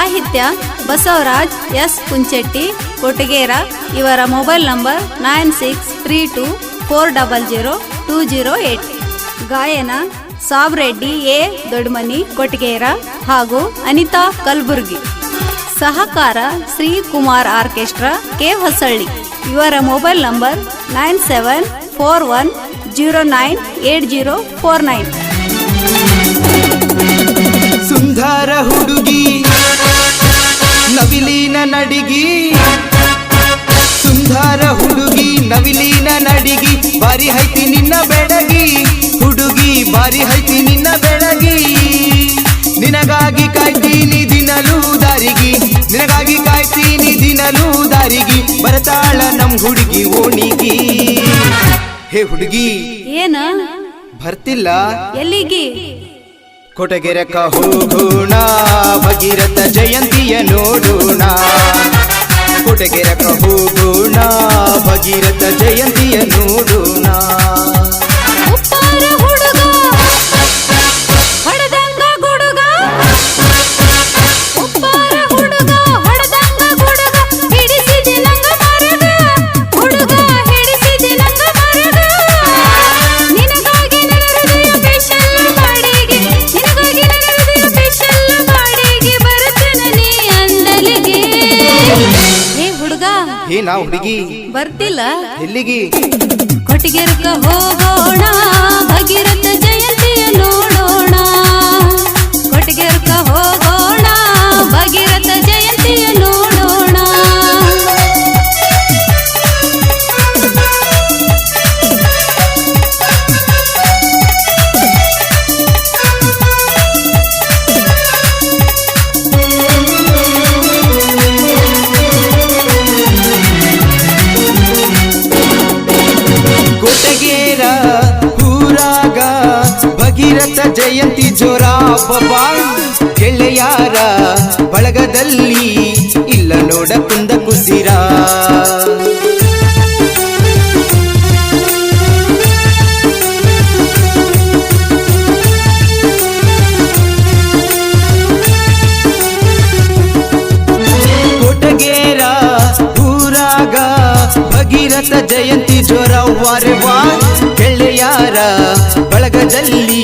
ಸಾಹಿತ್ಯ ಬಸವರಾಜ್ ಎಸ್ ಕುಂಚೆಟ್ಟಿ, ಕೊಟಗೇರ. ಇವರ mobile number nine six three two four double zero two zero eight. ಗಾಯನ Sabreddy A Dodmani, Kotagera ಹಾಗೂ ಅನಿತಾ ಕಲ್ಬುರ್ಗಿ. ಸಹಕಾರ ಶ್ರೀ ಕುಮಾರ್ ಆರ್ಕೆಸ್ಟ್ರಾ ಕೆ ಹೊಸಳ್ಳಿ. ಇವರ mobile number nine seven four one zero nine eight zero four nine. ಸುಂದರ ಹುಡುಗಿ. ನವಿಲಿನ ನಡಿಗಿ. ಸುಂದರ ಹುಡುಗಿ ನವಿಲೀನ ನಡಿಗಿ. ಬಾರಿ ಹೈತಿ ನಿನ್ನ ಬೆಳಗಿ. ಹುಡುಗಿ ಬಾರಿ ಹೈತಿ ನಿನ್ನ ಬೆಳಗಿ. ನಿನಗಾಗಿ ಕಾಯ್ತೀನಿ ದಿನಲೂ ದಾರಿಗಿ. ನಿನಗಾಗಿ ಕಾಯ್ತೀನಿ ದಿನಲೂ ದಾರಿಗಿ. ಬರತಾಳ ನಮ್ ಹುಡುಗಿ ಓಣಿಗಿ. ಹೇ ಹುಡುಗಿ. ಏನ? ಬರ್ತಿಲ್ಲ. ಎಲ್ಲಿಗಿ? ಕೊಟಗೆರಕ ಹೋಗೋಣ ಭಗೀರಥ ಜಯಂತಿಯ ನೋಡೋಣ. ಕೊಟಗೆರಕ ಹೋಗೋಣ ಭಗೀರಥ ಜಯಂತಿಯ ನೋಡೋಣ. ನಾ ಹುಡುಗಿ. ಬರ್ತಿಲ್ಲ. ಎಲ್ಲಿಗಿ? ಕೊಟ್ಟಿಗೆರ್ಕ ಹೋಗೋಣ ಭಗೀರಥ ಜಯಂತಿಯ ನೋಡೋಣ. ಕೊಟ್ಟಿಗೆರ್ಕ ಹೋಗೋಣ ಭಗೀರಥ ಜಯಂತಿ ಜೋರ ಬಾಬಾ. ಗೆಳೆಯಾರ ಬಳಗದಲ್ಲಿ ಇಲ್ಲ ನೋಡ ಕುಂದ ಕುಸಿರ. ಕೊಟಗೇರ ಊರಾಗ ಭಗೀರಥ ಜಯಂತಿ ಜೋರ ಗೆಳೆಯಾರ ಬಳಗದಲ್ಲಿ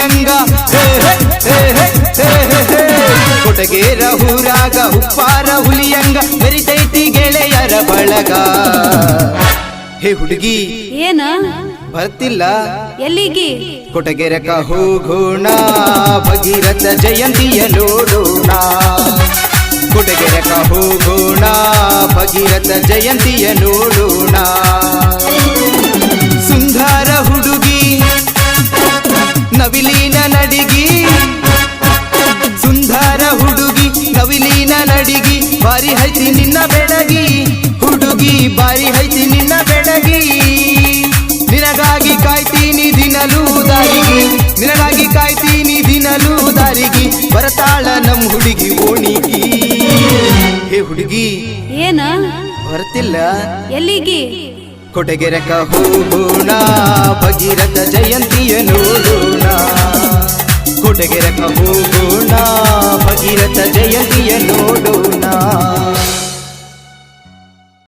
ಹೇ. ಕೊಟಗೇರ ಊರಾಗ ಉಪ್ಪಾರ ಹುಲಿಯಂಗ ಮೆರಿತೈತಿ ಗೆಳೆಯರ ಬಳಗ. ಹೇ ಹುಡುಗಿ. ಏನ? ಬರ್ತಿಲ್ಲ? ಎಲ್ಲಿಗೆ? ಕೊಟಗೆರಕ ಹೋಗೋಣ ಭಗೀರಥ ಜಯಂತಿಯ ನೋಡೋಣ. ಕೊಟಗೆರಕ ಹೋಗೋಣ ಭಗೀರಥ ಜಯಂತಿಯ ನೋಡೋಣ. ಸುಂದರ ದಾರಿಗೆ ಬರತಾಳ ನಮ್ ಹುಡುಗಿ ಓಣಿಗಿ. ಹೇ ಹುಡುಗಿ ಏನ? ಬರ್ತಿಲ್ಲ ಎಲ್ಲಿಗಿ? ಕೊಟಗೆರಕ ಹೋಗೋಣ ಭಗೀರಥ ಜಯಂತಿಯ ಜಯಂತಿಯ ನೋಡೋಣ ಕೊಟಗೆರಕ ಹೋಗೋಣ ಭಗೀರಥ ಜಯಂತಿಯ ನೋಡೋಣ